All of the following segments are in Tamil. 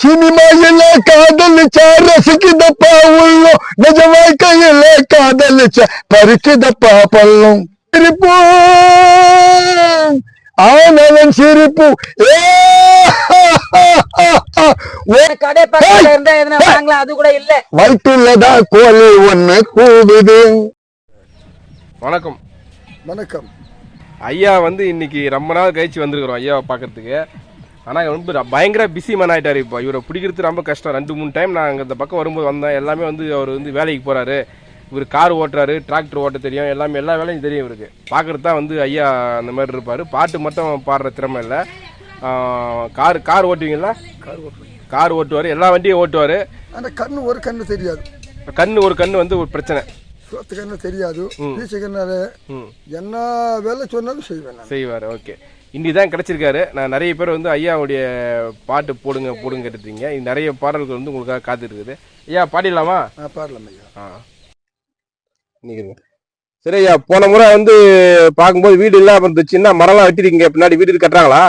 సినిమా ఇలా కాదలిచా రసికిదప్ప ఊళ్ళో నిజమైక ఇలా కాదలిచా పరికిదప్ప పళ్ళం. సిరిపు. ఆనందం సిరిపు. ఏ! கடை பக்கத்துல இருந்தா எதுனா வாங்கலாம் அது கூட இல்ல. வயிற்றுலதா கோழி ஒண்ணு கூவுது. வணக்கம். வணக்கம். ஐயா வந்து இன்னைக்கு ரொம்ப நாள் கழிச்சு வந்திருக்கிறோம் ஐயாவை பார்க்கறதுக்கு ஆனால் ரொம்ப பயங்கர பிஸி மேன் ஆகிட்டார் இப்போ. இவரை பிடிக்கிறது ரொம்ப கஷ்டம். ரெண்டு மூணு டைம் நான் அங்கே இந்த பக்கம் வரும்போது வந்தேன். எல்லாமே வந்து அவர் வந்து வேலைக்கு போகிறாரு இவர் கார் ஓட்டுறாரு டிராக்டர் ஓட்ட தெரியும். எல்லாமே எல்லா வேலையும் தெரியும் இவருக்கு. பார்க்குறது தான் வந்து ஐயா அந்த மாதிரி இருப்பார். பாட்டு மட்டும் பாடுற திறமை இல்லை. கார் கார் ஓட்டுவீங்களா? கார் ஓட்டுறேன் கார் ஓட்டுவார் எல்லா வண்டியும் ஓட்டுவார். ஆனால் கண்ணு ஒரு கண்ணு தெரியாது. கண்ணு ஒரு கண்ணு வந்து ஒரு பிரச்சனை. சோத்து கண்ணு தெரியாது பீச்ச கண்ணாரு ம். என்ன வேலை சொன்னாலும் செய்வேன் செய்வார் ஓகே. இன்னைக்கு தான் கிடச்சிருக்காரு. நான் நிறைய பேர் வந்து ஐயாவுடைய பாட்டு போடுங்க போடுங்க கேட்டுருக்கீங்க இது நிறைய பாடல்கள் வந்து உங்களுக்காக காத்துட்டு இருக்குது ஐயா பாடிடலாமா? நான் பாடலாம் ஐயா. ஆ. நிற்கிறேங்க சரி ஐயா போன முறை வந்து பார்க்கும்போது வீடு இல்லாமல் இருந்துச்சுன்னா மரம்லாம் வெட்டிருக்கீங்க. பின்னாடி வீடு கட்டுறாங்களா?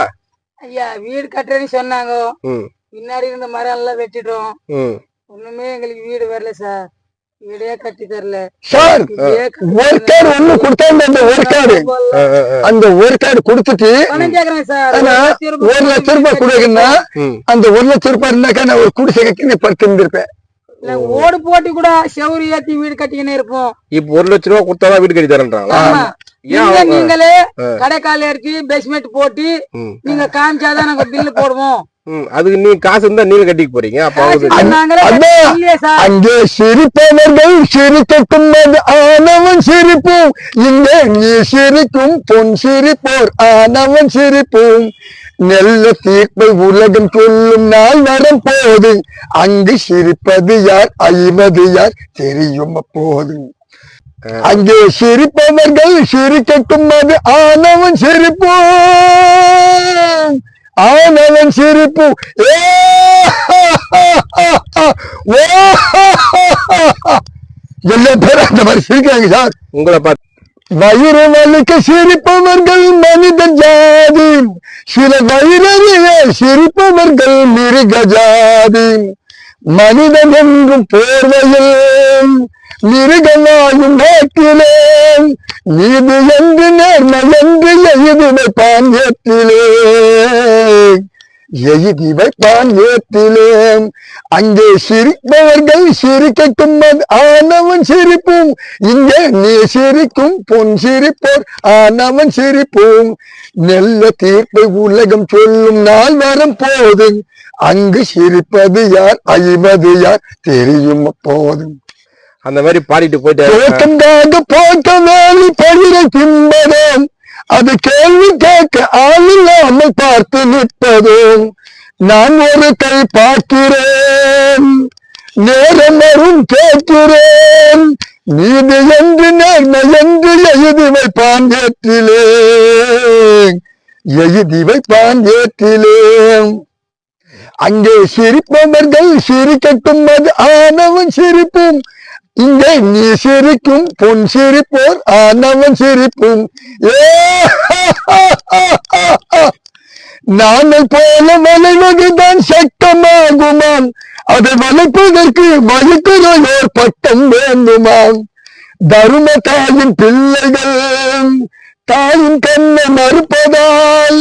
ஐயா வீடு கட்டுறேன்னு சொன்னாங்க. ம். பின்னாடி இருந்த மரம் எல்லாம் வெட்டிட்டோம் ஒண்ணுமே எங்களுக்கு வீடு வரல சார். வீடே கட்டி தரல. சார் ஒரு கார்டு ஒண்ணு கொடுத்தாங்க அந்த ஒரு கார்டு. அந்த ஒரு கார்டு கொடுத்துட்டு ஒரு லட்சம் ரூபாய் கொடுக்குன்னா அந்த ஒரு லட்சம் ரூபாய் இருந்தாக்கா நான் ஒரு குடிசை கட்டி படுத்து இருந்திருப்பேன். இல்ல, ஓடு போட்டு கூட செவுரு ஏத்தி வீடு கட்டிக்கினே இருப்போம். இப்போ ஒரு லட்ச ரூபா கொடுத்தா தான் வீடு கட்டி தரேன்றாங்களா? நீங்களே கடைக்கால இறக்கி பேஸ்மெண்ட் போட்டு நீங்க காமிச்சாதான் நாங்க பில்லு போடுவோம். அதுக்கு நீ காசு இருந்தா நீங்க கட்டிக்க போறீங்க அப்போ அங்கே சிரிப்பவர்கள் சிரிக்கட்டும் அது ஆனவன் சிரிப்பும். இங்கே நீ சிரிக்கும் பொன் சிரிப்போர் ஆனவன் சிரிப்பும். நெல்ல தீர்ப்பை உலகம் சொல்லும் நாள் வரும் போது அங்கு சிரிப்பது யார் அழிவது யார் தெரியும் அப்போது. அங்கே சிரிப்பவர்கள் சிரிக்கட்டும் அது ஆனவன் சிரிப்பும். ஆனவன் சிரிப்பு ஏ எல்லா பேரும் அந்த மாதிரி சிரிக்கிறாங்க சார் உங்களை பார்த்து வயிறு வலிக்க சிரிப்பவர்கள் மனித ஜாதி சில வயிறறிய சிரிப்பவர்கள் மிருக ஜாதி மனிதன் என்றும் போர்வையில் மிருகமாயும் நாட்டிலே நீதி என்று நேர்மை என்று எழுதி வைப்பான் ஏற்றிலே எழுதி வைப்பான் ஏற்றிலே அங்கே சிரிப்பவர்கள் சிரிக்கட்டும் ஆனவன் சிரிப்பும். இங்கே நீ சிரிக்கும் பொன் சிரிப்போர் ஆனவன் சிரிப்பும். நெல்ல தீர்ப்பை உலகம் சொல்லும் நாள் வரும் போது அங்கு சிரிப்பது யார் அழிவது யார் தெரியும் அப்போதும். அந்த மாதிரி பாடிட்டு போயிட்டு போட்ட வேலி பயிரை தின்பதும் அது கேள்வி கேட்க ஆளில்லாமல் பார்த்து நிற்பதும் நான் ஒரு கை பார்க்கிறேன். நேரம் வரும் கேட்கிறேன். நீதி என்று நேர்மை என்று எழுதி வைப்பான் ஏற்றிலே எழுதி வைப்பான் ஏற்றிலே அங்கே சிரிப்பவர்கள் சிரிக்கட்டும் அது ஆனவன் சிரிப்பும். இங்கே நீ சிரிக்கும் பொன் சிரிப்போர் ஆனவன் சிரிப்பும். ஏ நாங்கள் போல வளைவதுதான் சட்டமாகுமாம் அதை வளைப்பதற்கு வழிக்குறையோர் பட்டம் வேண்டுமாம். தரும தாயின் பிள்ளைகள் தாயின் கண்ணை மறுப்பதால்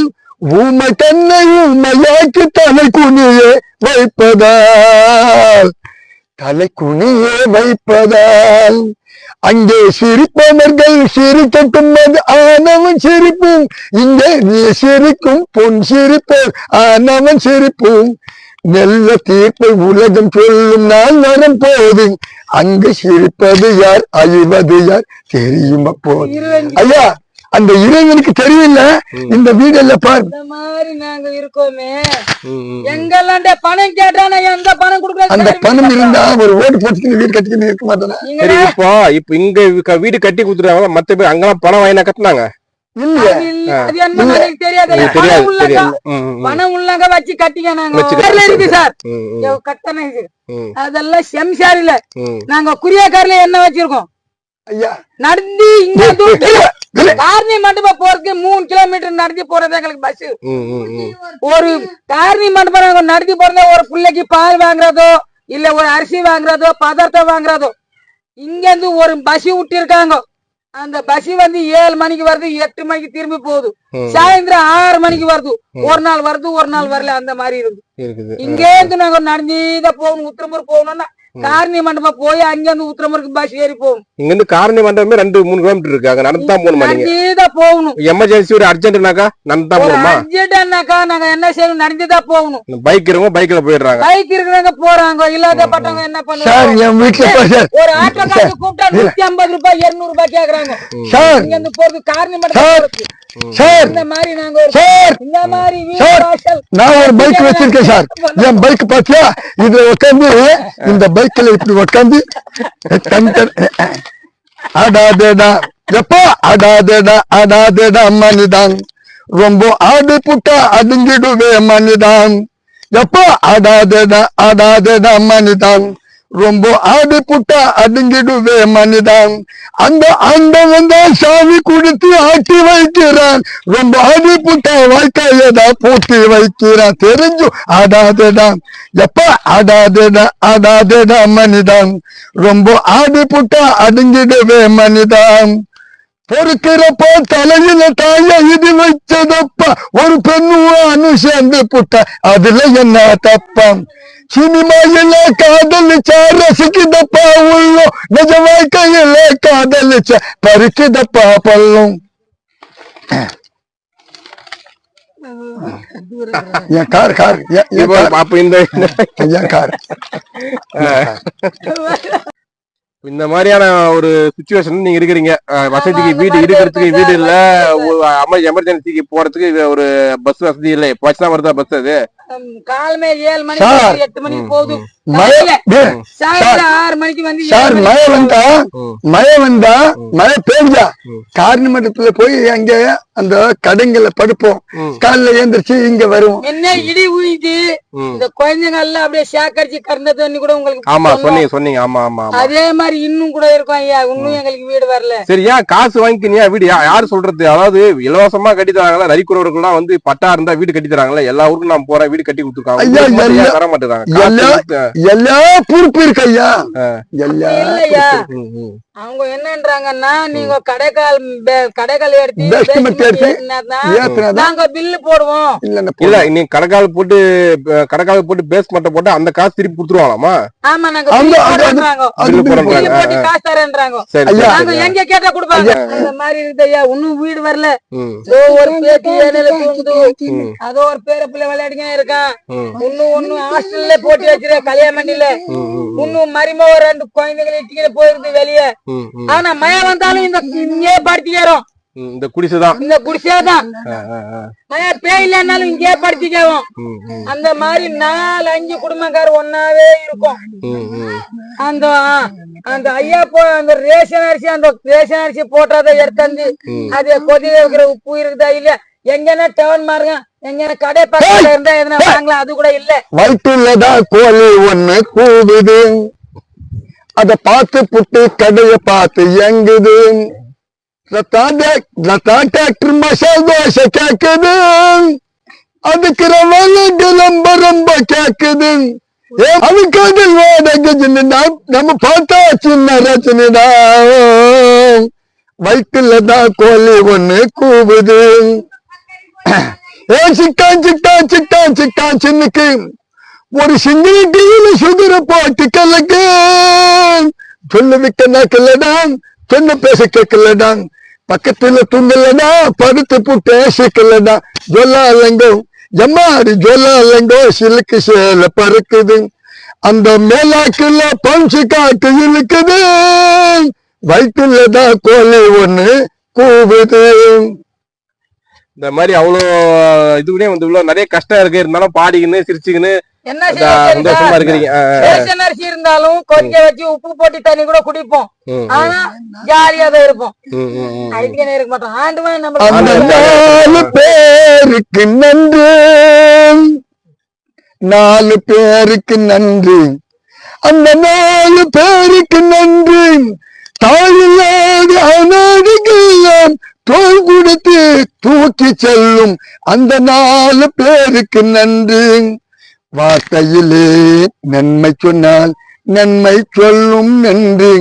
ஊமை தன்னை ஊமையாக்கி தலை குனியே வைப்பதால். தலை குனியே வைப்பதால் அங்கே சிரிப்பவர்கள் சிரிக்கட்டும் அது ஆனவன் சிரிப்பும். இங்கே நீ சிரிக்கும் பொன் சிரிப்போர் ஆனவன் சிரிப்பும். நெல்ல தீர்ப்பை உலகம் சொல்லும் நாள் வரும் போது அங்கு சிரிப்பது யார் அழிவது யார் தெரியும் இறைவன் ஐயா அந்த இறைவனுக்கு தெரியல இந்த வீடுல பார். இந்த மாதிரி நாங்க இருக்கோமே. எங்கெல்லாம் பணம் கேட்டானா எந்த பணம் கொடுக்கறது அந்த பணம் இருந்தா ஒரு ஓட்டு போட்டு வீடு கட்டிக்கின்னு இருக்க மாட்டேன். சரி இப்போ இப்போ இங்க வீடு கட்டி கொடுத்துருவாங்க மத்த பேர் அங்கெல்லாம் பணம் வாங்கினா கட்டினாங்க. அதெல்லாம் செம்சாரில. நாங்க குரியாக்கார்ல என்ன வச்சிருக்கோம்? நடந்து இங்க காரணி மண்டபம் போறதுக்கு மூணு கிலோமீட்டர் நடந்து போறது எங்களுக்கு பஸ். ஒரு காரணி மண்டபம் நடந்து போறதே ஒரு பிள்ளைக்கு பால் வாங்குறதோ இல்ல ஒரு அரிசி வாங்குறதோ பதார்த்தம் வாங்குறதோ இங்க இருந்து ஒரு பஸ் விட்டிருக்காங்க. அந்த பஸ் வந்து ஏழு மணிக்கு வருது எட்டு மணிக்கு திரும்பி போகுது. சாயந்தரம் ஆறு மணிக்கு வருது. ஒரு நாள் வருது ஒரு நாள் வரல அந்த மாதிரி இருக்கு இங்கே இருந்து நாங்க நடந்துதான் போகணும் உத்திரமூர் போகணும்னா காரணி மண்டபம் போய் அங்க இருந்து உத்திரமூருக்கு பஸ் ஏறி போகணும் இங்க இருந்து காரணி மண்டபமே ரெண்டு மூணு கிலோமீட்டர் இருக்கு. அங்க நடந்து தான் போகணுமா நீங்க? நடந்துதான் போகணும். எமர்ஜென்சி ஒரு அர்ஜென்ட்னாக்கா நடந்து போகணுமா? அர்ஜென்ட்னாக்கா நாங்க என்ன செய்யணும்? நடந்துதான் போகணும். பைக் இருக்கவங்க பைக்ல போயிடுறாங்க. பைக் இருக்கிறவங்க போறாங்க. இல்லாதப்பட்டவங்க என்ன சார் பண்ணுவாங்க ஒரு ஆட்டோ காசு கூப்பிட்டா நூத்தி ஐம்பது ரூபாய் இருநூறு ரூபாய் கேக்குறாங்க. சார். இங்க இருந்து போறது காரணம் மட்டும் சார்! இந்த மாதிரி நாங்க சார்! இந்த மாதிரி சார்! நான் ஒரு பைக் வச்சிருக்கேன் சார். என் பைக் பாத்தியா? இது உட்காந்து இந்த பைக்ல இப்படி உட்காந்து அடாதேடா எப்போ? அடாதேடா அடாதேடா மனிதான். ரொம்ப ஆடு புட்டா அடுங்கிடுவே மனிதான். எப்போ? அடாதேடா அடாதேடா மனிதான். ரொம்ப ஆடி புட்டா அடுங்கிடுவே மனிதான். அந்த ஆண்டவன் தான் சாமி கொடுத்து ஆட்டி வைக்கிறான். ரொம்ப ஆடி புட்டா வாழ்க்கையதா பூட்டி வைக்கிறான். தெரிஞ்சு ஆடாதடா. எப்ப ஆடாதேடா ஆடாதேடா மனிதான். ரொம்ப ஆடி புட்டா அடுங்கிடுவே மனிதான். பொறுக்கிறப்ப தலையில தாய இது வச்சதப்ப ஒரு பெண்ணு சேர்ந்து புட்ட. அதுல என்ன தப்பம் சினிமாயில காதலிச்சா ரசிக்குதப்பா உள்ளம் நிஜ வாழ்க்கையில காதலிச்சா பறிக்குதப்பா பல்லும் என் கார் கார் என் என் இப்போ கார் அப்ப இந்த மாதிரியான ஒரு சுச்சுவேஷன் நீங்க இருக்கிறீங்க. வசதிக்கு வீடு இருக்கிறதுக்கு இருக்கு வீடு இல்ல எமர்ஜென்சிக்கு போறதுக்கு ஒரு பஸ் வசதி இல்லை. எப்பவாச்சும் தான் வருதா பஸ் அது? காலமே ஏழு. போகுது, எட்டு மணிக்கு போகுது மழை வந்து மழை. வந்தா. மழை வந்தா மழை பெய்ஞ்சா காரணமட்டத்துல போய் அங்க அந்த கடைங்கள்ல படுப்போம். ம். காலைல எழுந்திரிச்சு இங்க வருவோம். என்ன இடி உயிது. இந்த குழந்தைங்க எல்லாம் அப்படியே சேக்கடிச்சு கறந்த தண்ணி கூட உங்களுக்கு ஆமா. சொன்னீங்க சொன்னீங்க. ஆமா ஆமா அதே மாதிரி இன்னும் கூட இருக்கும் ஐயா. இன்னும் எங்களுக்கு வீடு வரல. சரி ஏன் காசு வாங்கிக்கினியா? வீடு யாரு சொல்றது? அதாவது இலவசமா கட்டி தராங்களா? நரிக்குறவர்கள்லாம் வந்து பட்டா இருந்தா வீடு கட்டி தராங்களா? எல்லா ஊருக்கும் நான் போறேன் வீடு கட்டி கொடுத்துருக்காங்க. தர மாட்டேறாங்க எல்லா பொறுப்பு இருக்கு ஐயா. எல்லா அவங்க என்னன்றாங்கன்னா நீங்க கடைக்கால் கடைக்கால் எடுத்து நாங்க பில்லு போடுவோம். இல்ல இல்ல நீ கடைக்கால் போட்டு கடைக்கால் போட்டு பேஸ் மட்டும் போட்டு அந்த காசு திருப்பி கொடுத்துருவாங்களாமா ஆமா நாங்க காசு தரேன்றாங்க. நாங்க எங்க கேட்டா கொடுப்பாங்க? அந்த மாதிரி இருக்குது ஐயா. இன்னும் வீடு வரல. ஒரு பேத்தி ஏழையில தூங்குது. அதோ ஒரு பேர பிள்ளை விளையாடிங்க இருக்கான். இன்னும் ஒண்ணு ஹாஸ்டல்ல போட்டு வச்சிருக்க கல்யாணமண்டியில ம், ம், இன்னும் மருமக ரெண்டு குழந்தைகளை இட்டுக்கிட்டு போயிருக்கு வெளியே. ஆனா மழை வந்தாலும் இந்த இங்கே படுத்திக்கிறோம். இந்த குடிசைதான். இந்த குடிசைதான். மழை பெய்யலன்னாலும் இங்கே படுத்திக்கவும் அந்த மாதிரி நாலு அஞ்சு குடும்பக்கார் ஒன்னாவே இருக்கும். அந்த அந்த ஐயா போ அந்த ரேஷன் அரிசி அந்த ரேஷன் அரிசி போட்டதை எடுத்தாந்து அது கொதி வைக்கிற உப்பு இருக்குதா இல்ல எங்கன்னா டவுன் மாருங்க. எங்கன்னா கடை பக்கத்துல இருந்தா எதனா வாங்கலாம் அது கூட இல்ல. வயிற்றுலதான் கோழி ஒண்ணு கூவுது. அத பார்த்து புட்டு கடைய பார்த்து எங்குது டிராக்டர் மசால் தோசை கேக்குது. அதுக்கு ரவலுக்கு ரொம்ப ரொம்ப கேக்குது. அதுக்கு அது வாடகை சின்னதா நம்ம பார்த்தா சின்ன ரச்சனைடா வயிற்றுலதான் கோழி ஒண்ணு கூவுது. ஏ சிக்கான் சிக்கான் சிக்கான் சிக்கான் சின்னுக்கு. ஒரு சிங்கிள் டீல சுகர போட்டு கலக்கு. சொல்லு விக்க நாக்கலடா சொன்ன பேச கேட்கலடா பக்கத்துல தூங்கலடா படுத்து புட்டு சிக்கலடா ஜம்மாடி எம்மாடி இல்லைங்கோ சிலுக்கு சேல பறக்குது. அந்த மேலாக்குல பஞ்சு காட்டு இழுக்குது. வயிற்றுலதான் கோழி ஒண்ணு கூவுது. இந்த மாதிரி அவ்வளோ இதுவுலயே வந்து இவ்வளவு நிறைய கஷ்டம் இருக்கு. இருந்தாலும் பாடிக்கின்னு சிரிச்சுக்கின்னு சந்தோஷமா இருக்கிறீங்க. ரேஷன் அரிசி இருந்தாலும் கொதிக்க வச்சு உப்பு போட்டு தண்ணி கூட குடிப்போம். ஆனா ஜாலியா தான் இருப்போம். இருக்க மாட்டோம். ஆண்டுவன் நம்ம நாலு பேருக்கு நன்றி. நாலு பேருக்கு நன்றி. அந்த நாலு பேருக்கு நன்றி. தாயில்லாத அநாடுகெல்லாம் தோல் கொடுத்து தூக்கி செல்லும் அந்த நாலு பேருக்கு நன்றி. வார்த்தையிலே நன்மை சொன்னால் நன்மை சொல்லும் நன்றி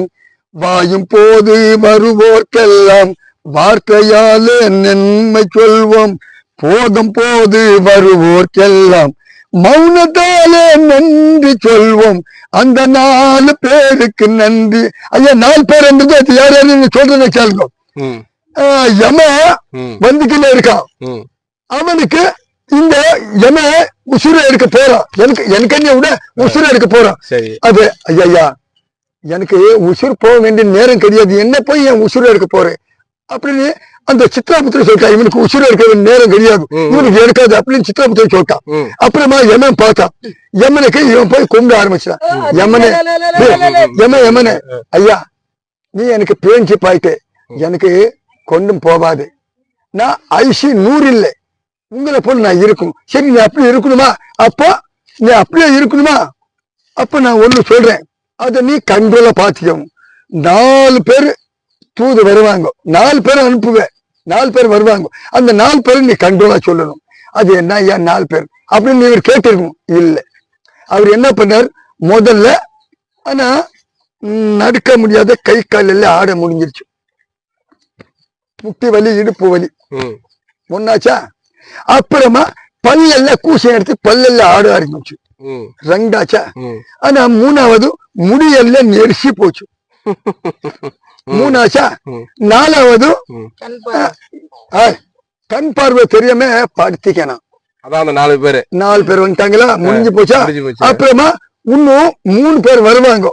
வாயும் போது வருவோர்க்கெல்லாம் வார்த்தையாலே நன்மை சொல்வோம். போதும் போது வருவோர்க்கெல்லாம் மௌனத்தாலே நன்றி சொல்வோம். அந்த நாலு பேருக்கு நன்றி. ஐயா நாலு பேர் இருந்தது யார் யாரு சொல்றதை கேளுங்க ம், யம ம், வந்துக்கிட்டே இருக்கான். அவனுக்கு இந்த யம உசுரை எடுக்க போறான் எனக்கு எனக்கு என்ன விட உசுரை எடுக்க போறான் அது ஐயா எனக்கு உசுர் போக வேண்டிய நேரம் கிடையாது. என்ன போய் என் உசுர் எடுக்க போறேன்? அப்படின்னு அந்த சித்ராபுத்திர சொல்லிட்டான் இவனுக்கு உசுர் எடுக்க வேண்டிய நேரம் கிடையாது. இவனுக்கு எடுக்காது அப்படின்னு சித்ராபுத்திர சொல்லிட்டான் அப்புறமா யமன் பார்த்தான் யமனுக்கு இவன் போய் கும்பிட ஆரம்பிச்சான் யமனே யம யமனே ஐயா நீ எனக்கு பேஞ்சி பாயிட்டு. எனக்கு கொண்டும் போவாது. நான் ஐசி நூறு இல்லை உங்களை போல நான் இருக்கும். சரி நீ அப்படி இருக்கணுமா? அப்போ நீ அப்படியே இருக்கணுமா? அப்ப நான் ஒன்று சொல்றேன். அதை நீ கண்ட்ரோலா பாத்துக்கணும் நாலு பேர் தூது வருவாங்க. நாலு பேர் அனுப்புவேன் நாலு பேர் வருவாங்க. அந்த நாலு பேர் நீ கண்ட்ரோலா சொல்லணும். அது என்ன ஐயா நாலு பேர்? அப்படின்னு இவர் கேட்டிருக்கணும் இல்லை. அவர் என்ன பண்ணார்? முதல்ல ஆனா நடக்க முடியாத கை கால் எல்லாம் ஆட முடிஞ்சிருச்சு. முட்டி வலி இடுப்பு வலி. ம். ஒன்னாச்சா அப்புறமா பல்லெல்லாம் கூசை எடுத்து பல்லெல்லாம் ஆட ஆரம்பிச்சு ரெண்டாச்சா. ஆனா மூணாவது முடியெல்லாம் நெரிசி போச்சு. மூணாச்சா. நாலாவது கண் பாரு. ஆ, கண் பார்வை தெரியாம படுத்திக்கணும் அதான் அந்த நாலு பேரு. நாலு பேர் வந்துட்டாங்களா? முடிஞ்சு போச்சா. அப்புறமா இன்னும் மூணு பேர் வருவாங்க.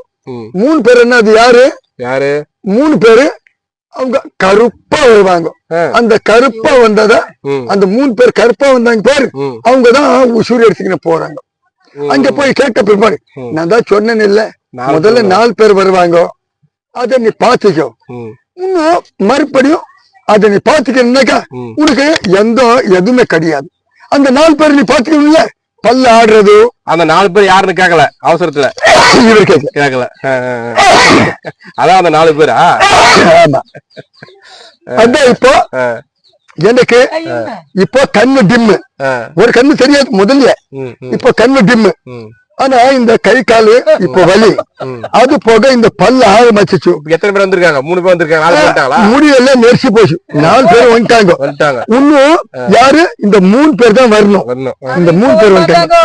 மூணு பேர் என்ன அது யாரு? யாரு? மூணு பேரு அவங்க கருப்பா வருவாங்க. அந்த கருப்பா வந்ததா அந்த மூணு பேர் கருப்பா வந்தாங்க பாரு. அவங்கதான் உசூர் எடுத்துக்கின்னு போறாங்க. அங்க போய் கேட்ட பிற்பாடு. நான் தான் சொன்னேன் இல்ல. முதல்ல நாலு பேர் வருவாங்க. அத நீ பாத்துக்கோ இன்னும் மறுபடியும் அத நீ பாத்துக்கணும்னாக்கா. உனக்கு எந்த எதுவுமே கிடையாது. அந்த நாலு பேர் நீ பாத்துக்கணும்ல பல்ல ஆடுறது அந்த நாலு பேர் யாருன்னு கேட்கல அவசரத்துல. இவர் கேட்கல. அதான் அந்த நாலு பேரா? ஆமா. அதான் இப்போ எனக்கு. இப்போ கண்ணு டிம்மு. ஒரு கண்ணு தெரியாது முதல்ல இப்போ கண்ணு டிம்மு. ஆனா இந்த கை காலு இப்போ வலி. அது போக இந்த பல்ல ஆரம்பிச்சிச்சு இப்ப எத்தனை பேர் வந்திருக்காங்க? மூணு பேர் வந்திருக்காங்க. முடியெல்லாம் நெரிச்சு போச்சு. நாலு பேர் வந்துட்டாங்க. வந்துட்டாங்க. இன்னும் யாரு? இந்த மூணு பேர் தான் வரணும். இந்த மூணு பேர் வந்துட்டாங்க.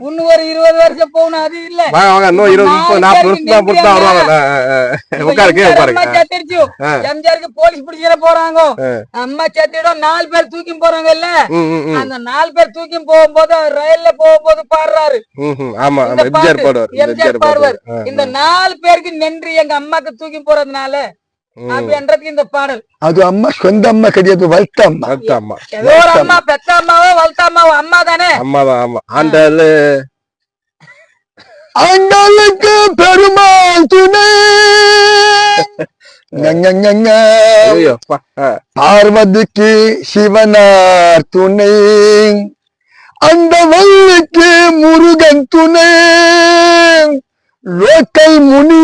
இன்னும் ஒரு இருபது வருஷம் போகணும் அது இல்ல. வாங்க வாங்க இன்னும் இருபது முப்பது நாற்பது வருஷம் தான் பொறுத்து தான் வருவாங்க ஆ. எம்ஜிஆருக்கு போலீஸ் பிடிச்சிட போறாங்க. அம்மா செத்திடும் நாலு பேர் தூக்கி போறாங்க இல்ல அந்த நாலு பேர் தூக்கி போகும்போது ரயில்ல போகும்போது பாடுறாரு. ஆமா இந்த ஆமா எம்ஜிஆர் பாடுவார் எம்ஜிஆர் பாடுவார். இந்த நாலு பேருக்கு நன்றி எங்க அம்மாக்கு தூக்கி போறதுனால. அப்படின்றதுக்கு இந்த பாடல். அது அம்மா சொந்த அம்மா கிடையாது வளர்த்த அம்மா. அடுத்த அம்மா. ஏதோ ஒரு அம்மா பெத்த அம்மாவோ வளர்த்த அம்மாவோ அம்மா தானே? அம்மா தான் ஆமா. ஆண்டாளு ஆண்டாளுக்கு பெருமாள் துணை. பார்வதிக்கு சிவனார் துணை. அந்த வள்ளிக்கு முருகன் துணை. லோக்கல் முனி